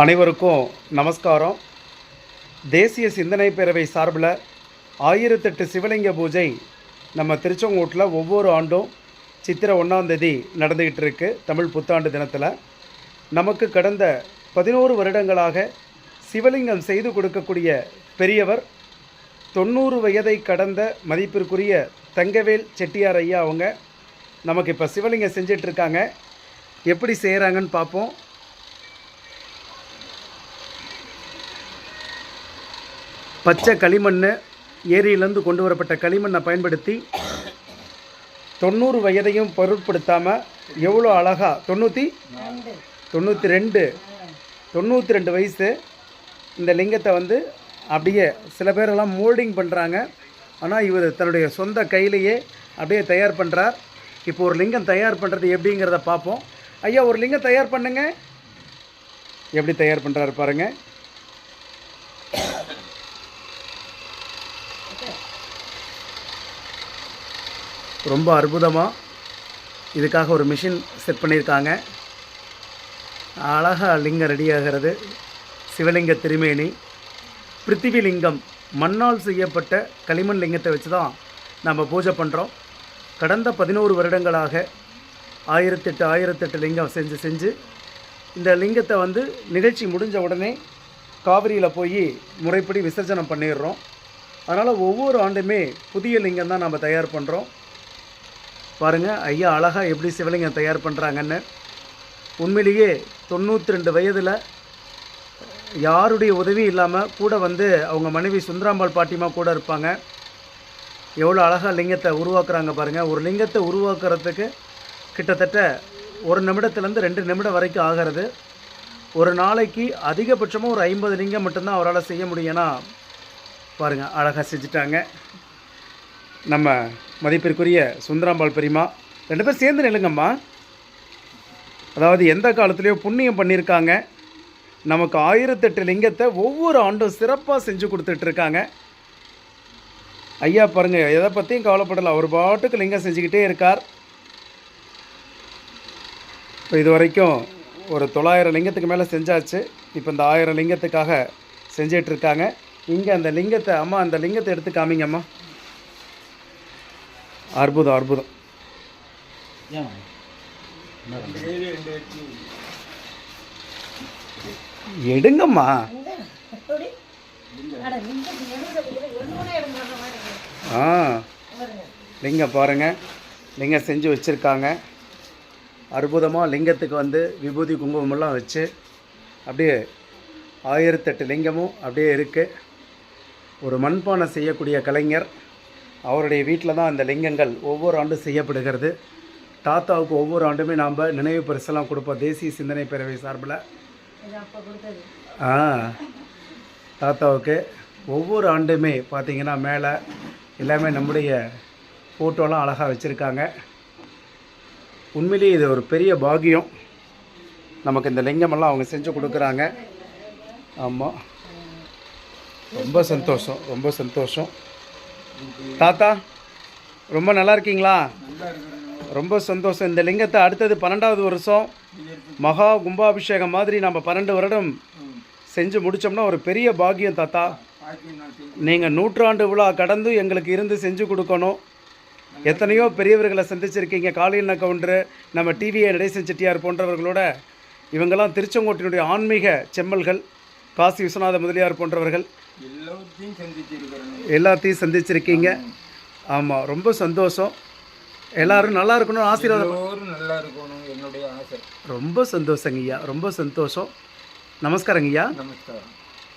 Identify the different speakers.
Speaker 1: அனைவருக்கும் நமஸ்காரம். தேசிய சிந்தனை பேரவை சார்பில் ஆயிரத்தெட்டு சிவலிங்க பூஜை நம்ம திருச்செங்கோட்டில் ஒவ்வொரு ஆண்டும் சித்திரை ஒன்றாந்தேதி நடந்துக்கிட்டு இருக்கு தமிழ் புத்தாண்டு தினத்தில். நமக்கு கடந்த பதினோரு வருடங்களாக சிவலிங்கம் செய்து கொடுக்கக்கூடிய பெரியவர் தொண்ணூறு வயதை கடந்த மதிப்பிற்குரிய தங்கவேல் செட்டியார் ஐயா அவங்க. நமக்கு இப்போ சிவலிங்கம் செஞ்சிட்ருக்காங்க எப்படி செய்கிறாங்கன்னு பார்ப்போம். பச்சை களிமண் ஏரியிலேருந்து கொண்டு வரப்பட்ட களிமண்ணை பயன்படுத்தி தொண்ணூறு வயதையும் பொருட்படுத்தாமல் எவ்வளோ அழகாக தொண்ணூற்றி தொண்ணூற்றி ரெண்டு. தொண்ணூற்றி ரெண்டு வயசு. இந்த லிங்கத்தை வந்து அப்படியே சில பேரெல்லாம் மோல்டிங் பண்ணுறாங்க ஆனால் இவர் தன்னுடைய சொந்த கையிலேயே அப்படியே தயார் பண்ணுறார் இப்போ ஒரு லிங்கம் தயார் பண்ணுறது எப்படிங்கிறத பார்ப்போம். ஐயா ஒரு லிங்கம் தயார் பண்ணுங்க. எப்படி தயார் பண்ணுறாரு பாருங்கள் ரொம்ப அற்புதமாக இதுக்காக ஒரு மிஷின் செட் பண்ணியிருக்காங்க. அழகாக லிங்கம் ரெடி ஆகிறது. சிவலிங்க திருமேனி. பிருத்திவி லிங்கம் மண்ணால் செய்யப்பட்ட களிமண் லிங்கத்தை வச்சு தான் நம்ம பூஜை பண்ணுறோம் கடந்த பதினோரு வருடங்களாக ஆயிரத்தெட்டு ஆயிரத்தெட்டு லிங்கம் செஞ்சு செஞ்சு இந்த லிங்கத்தை வந்து நிகழ்ச்சி முடிஞ்ச உடனே காவிரியில் போய் முறைப்படி விசர்ஜனம் பண்ணிடுறோம். அதனால் ஒவ்வொரு ஆண்டுமே புதிய லிங்கம் தான் நம்ம தயார் பண்ணுறோம் பாருங்கள் ஐயா அழகாக எப்படி சிவலிங்கம் தயார் பண்ணுறாங்கன்னு உண்மையிலேயே தொண்ணூற்றி ரெண்டு வயதில் யாருடைய உதவியும் இல்லாமல் கூட வந்து அவங்க மனைவி சுந்தராம்பாள் பாட்டிமா கூட இருப்பாங்க. எவ்வளோ அழகாக லிங்கத்தை உருவாக்குறாங்க பாருங்கள் ஒரு லிங்கத்தை உருவாக்குறதுக்கு கிட்டத்தட்ட ஒரு நிமிடத்துலேருந்து ரெண்டு நிமிடம் வரைக்கும் ஆகிறது. ஒரு நாளைக்கு அதிகபட்சமாக ஒரு ஐம்பது லிங்கம் மட்டும்தான் அவரால் செய்ய முடியும்னா பாருங்கள் அழகாக செஞ்சுட்டாங்க. நம்ம மதிப்பிற்குரிய சுந்தராம்பாள் பெரியம்மா. ரெண்டு பேரும் சேர்ந்து நில்லுங்கம்மா. அதாவது எந்த காலத்துலேயோ புண்ணியம் பண்ணியிருக்காங்க. நமக்கு ஆயிரத்தெட்டு லிங்கத்தை ஒவ்வொரு ஆண்டும் சிறப்பாக செஞ்சு கொடுத்துட்ருக்காங்க. ஐயா பாருங்கள் எதை பற்றியும் கவலைப்படலை. அவர் பாட்டுக்கு லிங்கம் செஞ்சுக்கிட்டே இருக்கார். இப்போ இது வரைக்கும் ஒரு தொள்ளாயிரம் லிங்கத்துக்கு மேலே செஞ்சாச்சு. இப்போ இந்த ஆயிரம் லிங்கத்துக்காக செஞ்சிட்ருக்காங்க. இங்கே அந்த லிங்கத்தை அம்மா அந்த லிங்கத்தை எடுத்து காமிங்கம்மா. அற்புதம் அற்புதம். எடுங்கம்மா. ஆ லிங்கம் பாருங்கள் லிங்கம் செஞ்சு வச்சுருக்காங்க. அற்புதமாக லிங்கத்துக்கு வந்து விபூதி குங்குமம்லாம் வச்சு அப்படியே ஆயிரத்தெட்டு லிங்கமும் அப்படியே இருக்குது ஒரு மண்பானை செய்யக்கூடிய கலைஞர். அவருடைய வீட்டில் தான் அந்த லிங்கங்கள் ஒவ்வொரு ஆண்டும் செய்யப்படுகிறது. தாத்தாவுக்கு ஒவ்வொரு ஆண்டுமே நாம் நினைவு பரிசெல்லாம் கொடுப்போம். தேசிய சிந்தனை பேரவை சார்பில். ஆ தாத்தாவுக்கு ஒவ்வொரு ஆண்டுமே பார்த்தீங்கன்னா மேலே எல்லாமே நம்முடைய ஃபோட்டோலாம் அழகாக வச்சுருக்காங்க. உண்மையிலேயே இது ஒரு பெரிய பாக்கியம். நமக்கு இந்த லிங்கமெல்லாம் அவங்க செஞ்சு கொடுக்குறாங்க. ஆமாம் ரொம்ப சந்தோஷம் ரொம்ப சந்தோஷம். தாத்தா ரொம்ப நல்லா இருக்கீங்களா? ரொம்ப சந்தோஷம். இந்த லிங்கத்தை அடுத்தது பன்னெண்டாவது வருஷம் மகா கும்பாபிஷேகம் மாதிரி நம்ம பன்னெண்டு வருடம் செஞ்சு முடித்தோம்னா ஒரு பெரிய பாக்கியம் தாத்தா. நீங்கள் நூற்றாண்டு விழா கடந்து எங்களுக்கு இருந்து செஞ்சு கொடுக்கணும். எத்தனையோ பெரியவர்களை சந்திச்சிருக்கீங்க காளியண்ண கவுண்டரு நம்ம டிவிஏ நடேசன் செட்டியார் போன்றவர்களோட. இவங்கெல்லாம் திருச்செங்கோட்டினுடைய ஆன்மீக செம்மல்கள். காசி விஸ்வநாத முதலியார் போன்றவர்கள்
Speaker 2: எல்லாத்தையும் சந்திச்சிருக்கிறேன்.
Speaker 1: எல்லாத்தையும் சந்திச்சிருக்கீங்க. ஆமாம் ரொம்ப சந்தோஷம். எல்லாரும் நல்லா இருக்கணும் ஆசீர்வாதம்.
Speaker 2: எல்லோரும் நல்லா இருக்கணும் என்னுடைய ஆசை.
Speaker 1: ரொம்ப சந்தோஷங்க ஐயா ரொம்ப சந்தோஷம். நமஸ்காரங்க ஐயா
Speaker 2: நமஸ்காரம்.